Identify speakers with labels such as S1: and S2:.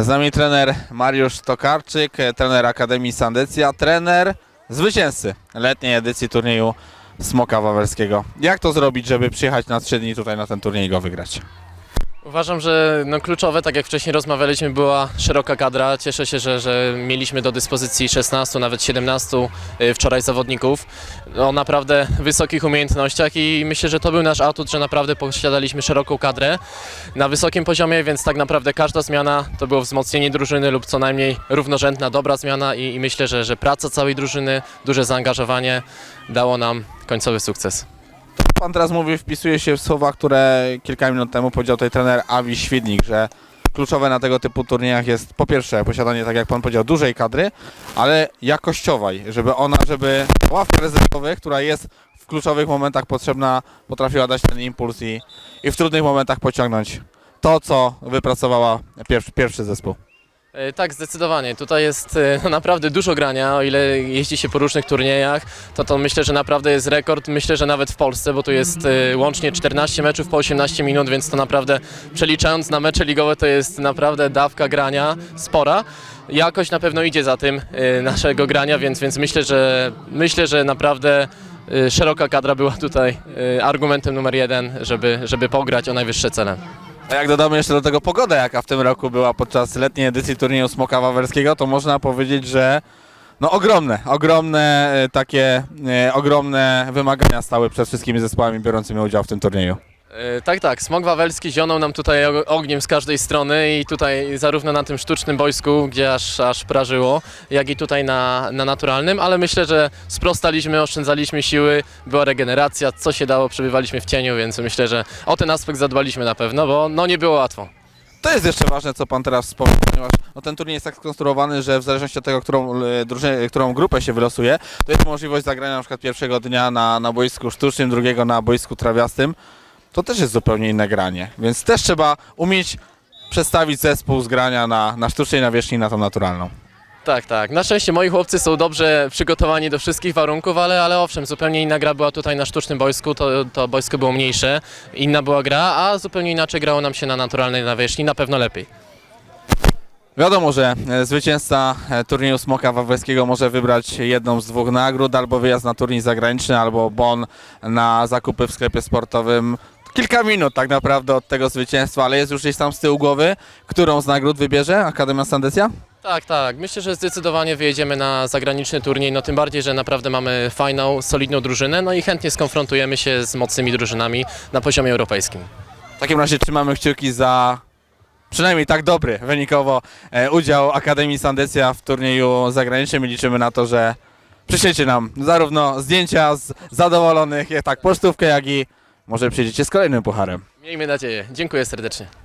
S1: Z nami trener Mariusz Tokarczyk, e, trener Akademii Sandecja, trener zwycięzcy letniej edycji turnieju Smoka Wawelskiego. Jak to zrobić, żeby przyjechać na trzy dni tutaj na ten turniej i go wygrać?
S2: Uważam, że no kluczowe, tak jak wcześniej rozmawialiśmy, była szeroka kadra. Cieszę się, że, że mieliśmy do dyspozycji 16, nawet 17 y, wczoraj zawodników o naprawdę wysokich umiejętnościach i myślę, że to był nasz atut, że naprawdę posiadaliśmy szeroką kadrę na wysokim poziomie, więc tak naprawdę każda zmiana to było wzmocnienie drużyny lub co najmniej równorzędna, dobra zmiana i, i myślę, że, że praca całej drużyny, duże zaangażowanie dało nam końcowy sukces.
S1: Pan teraz mówi, wpisuje się w słowa, które kilka minut temu powiedział tutaj trener Awi Świdnik, że kluczowe na tego typu turniejach jest po pierwsze posiadanie, tak jak pan powiedział, dużej kadry, ale jakościowej, żeby ona, żeby ławka rezerwowych, która jest w kluczowych momentach potrzebna, potrafiła dać ten impuls i, i w trudnych momentach pociągnąć to, co wypracowała pierwszy, pierwszy zespół.
S2: E, Tak, zdecydowanie. Tutaj jest e, naprawdę dużo grania, o ile jeździ się po różnych turniejach, to to myślę, że naprawdę jest rekord, myślę, że nawet w Polsce, bo tu jest e, łącznie 14 meczów po 18 minut, więc to naprawdę przeliczając na mecze ligowe to jest naprawdę dawka grania spora. Jakość na pewno idzie za tym naszego grania, więc, więc myślę, że myślę, że naprawdę szeroka kadra była tutaj argumentem numer jeden, żeby, żeby pograć o najwyższe cele.
S1: A jak dodamy jeszcze do tego pogodę, jaka w tym roku była podczas letniej edycji turnieju Smoka Wawerskiego, to można powiedzieć, że no ogromne, ogromne e, takie, e, ogromne wymagania stały przed wszystkimi zespołami biorącymi udział w tym turnieju.
S2: E, Tak, tak. Smok Wawelski zionął nam tutaj og- ogniem z każdej strony i tutaj zarówno na tym sztucznym boisku, gdzie aż, aż prażyło, jak i tutaj na, na naturalnym, ale myślę, że sprostaliśmy, oszczędzaliśmy siły, była regeneracja, co się dało, przebywaliśmy w cieniu, więc myślę, że o ten aspekt zadbaliśmy na pewno, bo no nie było łatwo.
S1: To jest jeszcze ważne, co Pan teraz wspomniał, ponieważ no, ten turniej jest tak skonstruowany, że w zależności od tego, którą, e, drużynę, którą grupę się wylosuje, to jest możliwość zagrania na przykład pierwszego dnia na, na boisku sztucznym, drugiego na boisku trawiastym. To też jest zupełnie inne granie, więc też trzeba umieć przestawić zespół z grania na, na sztucznej nawierzchni na tą naturalną.
S2: Tak, tak. Na szczęście moi chłopcy są dobrze przygotowani do wszystkich warunków, ale, ale owszem, zupełnie inna gra była tutaj na sztucznym boisku, to, to boisko było mniejsze, inna była gra, a zupełnie inaczej grało nam się na naturalnej nawierzchni, na pewno lepiej.
S1: Wiadomo, że e, zwycięzca e, turnieju Smoka Wawelskiego może wybrać jedną z dwóch nagród, albo wyjazd na turniej zagraniczny, albo bon na zakupy w sklepie sportowym. Kilka minut tak naprawdę od tego zwycięstwa, ale jest już gdzieś tam z tyłu głowy, którą z nagród wybierze Akademia Sandecja?
S2: Tak, tak. Myślę, że zdecydowanie wyjedziemy na zagraniczny turniej, no tym bardziej, że naprawdę mamy fajną, solidną drużynę, no i chętnie skonfrontujemy się z mocnymi drużynami na poziomie europejskim.
S1: W takim razie trzymamy kciuki za przynajmniej tak dobry wynikowo e, udział Akademii Sandecja w turnieju zagranicznym i liczymy na to, że przyślecie nam zarówno zdjęcia z zadowolonych, jak tak pocztówkę, jak i może przyjdziecie z kolejnym pucharem.
S2: Miejmy nadzieję. Dziękuję serdecznie.